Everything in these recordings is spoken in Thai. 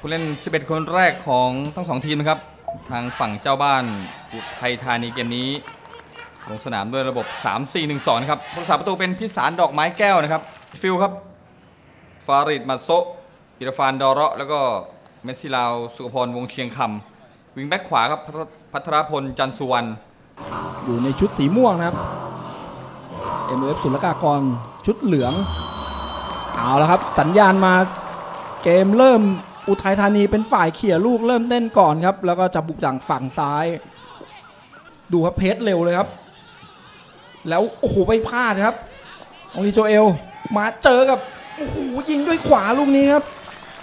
ผู้เล่น 11 คนแรกของทั้งสองทีมนะครับ ทางฝั่งเจ้าบ้านอุทัยธานีเกมนี้ ลงสนามด้วยระบบ 3-4-1-2นะครับผู้รักษาประตูเป็นพิสารดอกไม้แก้วนะครับ ฟิลครับ ฟาริดมัตโซอิรฟานดอเระแล้วก็เมสซิลาว สุขพรวงเชียงคำวิงแบ็คขวาครับพัทรพัทรพลจันสุวรรณอยู่ในชุดสีม่วงนะครับ MF ศุลกากรชุดเหลือง เอาละครับ สัญญาณมาเกมเริ่ม อุทัยธานีเป็นฝ่ายเขี่ยลูกเริ่มเต้นก่อนครับ แล้วก็จะบุกจากฝั่งซ้าย ดูครับเพจเร็วเลยครับ แล้วโอ้โหไปพลาดครับองลีโจเอลมาเจอกับโอ้โหยิงด้วยขวาลูกนี้ครับ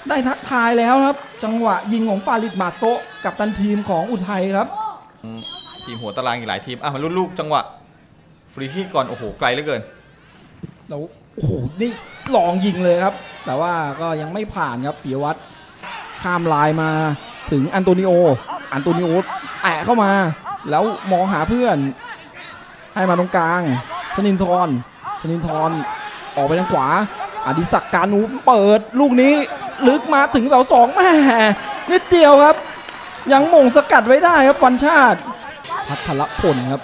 ได้ทักทายแล้วครับ จังหวะยิงของฟาริดมาโซะกับตันทีมของอุทัยครับทีมหัวตารางอีกหลายทีมอะมาลุ้นลูกจังหวะฟรีคิกก่อนโอ้โหไกลเหลือเกินแล้วโอ้โหนี่ลองยิงเลยครับ แต่ว่าก็ยังไม่ผ่านครับปิยวัตร ข้ามลายมาถึงอันโตนิโอ อันโตนิโอแตะเข้ามา แล้วมองหาเพื่อน ให้มาตรงกลาง ชนินทร ชนินทรออกไปทางขวา อดิศักการนูเปิดลูกนี้ลึกมาถึงเสาสองแม่นิดเดียวครับ ยังมงสกัดไว้ได้ครับวันชาติ พัทรพลครับ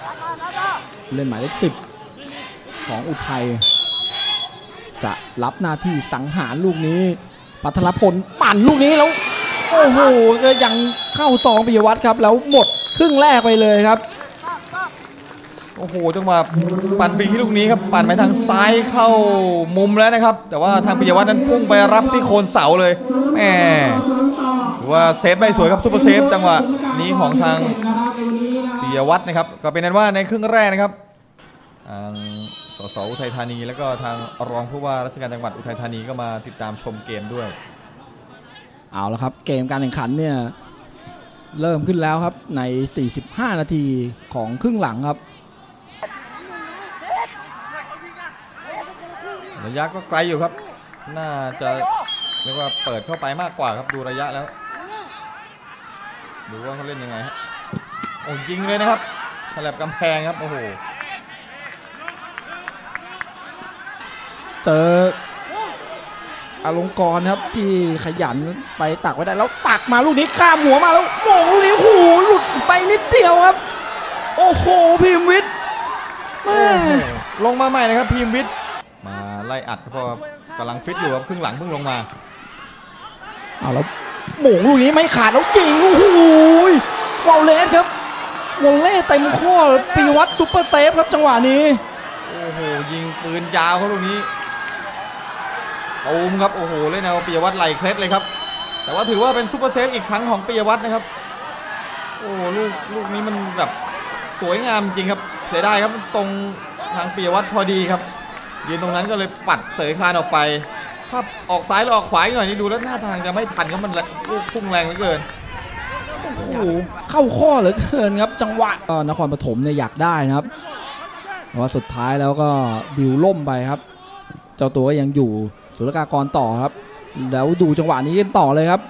เล่นหมายเลขสิบของอุทัยจะรับหน้าที่สังหารลูกนี้ปัทรพลปั่นลูกนี้แล้ว โอ้โหก็ยังเข้าซองปิยวัตรครับ แล้วหมดครึ่งแรกไปเลยครับ โอ้โหจังหวะปั่นฟรีที่ลูกนี้ครับปั่นไปทางซ้ายเข้ามุมแล้วนะครับ แต่ว่าทางปิยวัฒน์นั้นพุ่งไปรับที่โคนเสาเลยแหมว่าเซฟได้สวยครับซุปเปอร์เซฟจังหวะนี้ของทางปิยวัฒน์นะครับ ก็เป็นนั้นว่าในครึ่งแรกนะครับทางสสอุทัยธานี แล้วก็ทางรองผู้ว่าราชการจังหวัดอุทัยธานีก็มาติดตามชมเกมด้วย เอาละครับ เกมการแข่งขันเนี่ยเริ่มขึ้นแล้วครับใน 45 นาทีของครึ่งหลังครับ ระยะก็ไกลอยู่ครับ น่าจะเรียกว่าเปิดเข้าไปมากกว่าครับดูระยะแล้ว ดูว่าเขาเล่นยังไงฮะโอ้ยิงเลยนะครับสลับกำแพงครับ โอ้โห เจอ อลงกรณ์ครับที่ขยันไปตักไว้ได้แล้วตักมาลูกนี้ข้ามหัวมาแล้วโมงลูกนี้โอ้โหหลุดไปนิดเดียวครับ โอ้โหพิมพ์วิทย์แม่ลงมาใหม่นะครับพีมวิทย์มาไล่อัดครับเพราะว่ากำลังฟิตอยู่ครับครึ่งหลังเพิ่งลงมาเอาแล้วโมงลูกนี้ไม่ขาดแล้วยิงโอ้โหวอลเลสครับวอลเล่เต็มข้อปีวัตรซุปเปอร์เซฟครับจังหวะนี้โอ้โหยิงปืนยาวเขาลูกนี้ ตูมครับโอ้โหเล่นเอาปิยวัฒน์ไหลเคล็ดเลยครับ แต่ว่าถือว่าเป็นซูเปอร์เซฟอีกครั้งของปิยวัฒน์นะครับ โอ้โหลูกลูกนี้มันแบบสวยงามจริงครับเสียดายครับตรงทางปิยวัฒน์พอดีครับยืนตรงนั้นก็เลยปัดเสยคานออกไปถ้าออกซ้ายหรือออกขวาหน่อยนี่ดูแล้วหน้าทางจะไม่ทันครับมันลูกพุ่งแรงเหลือเกินโอ้โหเข้าข้อเหลือเกินครับ จังหวะนครปฐมเนี่ยอยากได้นะครับแต่ว่าสุดท้ายแล้วก็ดิวล่มไปครับ เจ้าตัวก็ยังอยู่ สุรกากรต่อครับแล้วดูจังหวะนี้กันต่อเลยครับ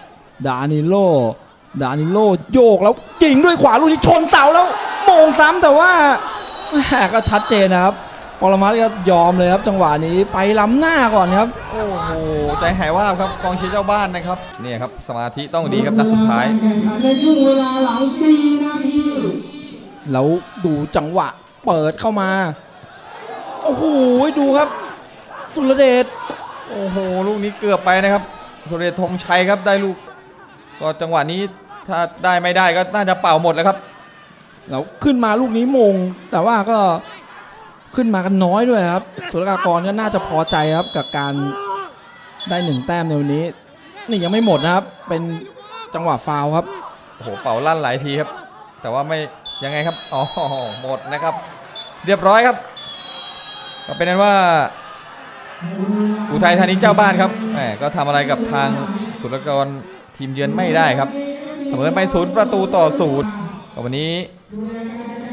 ดานิโล ดานิโลโยกแล้วยิงด้วยขวาลูกนี้ชนเสาแล้วโมงซ้ำแต่ว่าแหม่ก็ชัดเจนนะครับปรมัตถ์ก็ยอมเลยครับ จังหวะนี้ไปล้ำหน้าก่อนครับ โอ้โหใจหายว่าบครับกองเชียร์เจ้าบ้านนะครับเนี่ยครับสมาธิต้องดีครับนัดสุดท้ายในครึ่งเวลาหลัง4นาทีแล้วดูจังหวะเปิดเข้ามา โอ้โหดูครับสุรเดช โอ้โห ลูกนี้เกือบไปนะครับสุเดชธงชัยครับได้ลูก ก็จังหวะนี้ถ้าได้ไม่ได้ก็น่าจะเป่าหมดแล้วครับแล้วขึ้นมาลูกนี้มง แต่ว่าก็ขึ้นมากันน้อยด้วยครับสุรกากรก็น่าจะพอใจครับกับการได้หนึ่งแต้มในวันนี้ นี่ยังไม่หมดนะครับ เป็นจังหวะฟาวล์ครับโอ้โหเป่าลั่นหลายทีครับ แต่ว่าไม่ยังไงครับอ๋อหมดนะครับ เรียบร้อยครับ ก็เป็นนั้นว่า อุทัยธานีเจ้าบ้านครับแหมก็ทำอะไรกับทางสุรกรทีมเยือนไม่ได้ครับ เสมอไปศูนย์ประตูต่อศูนย์ก็วันนี้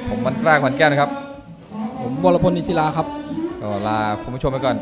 ผมวันกล้าขวัญแก้วนะครับ ผมวรพลนิศิลาครับก็ลาคุณผู้ชมไปก่อน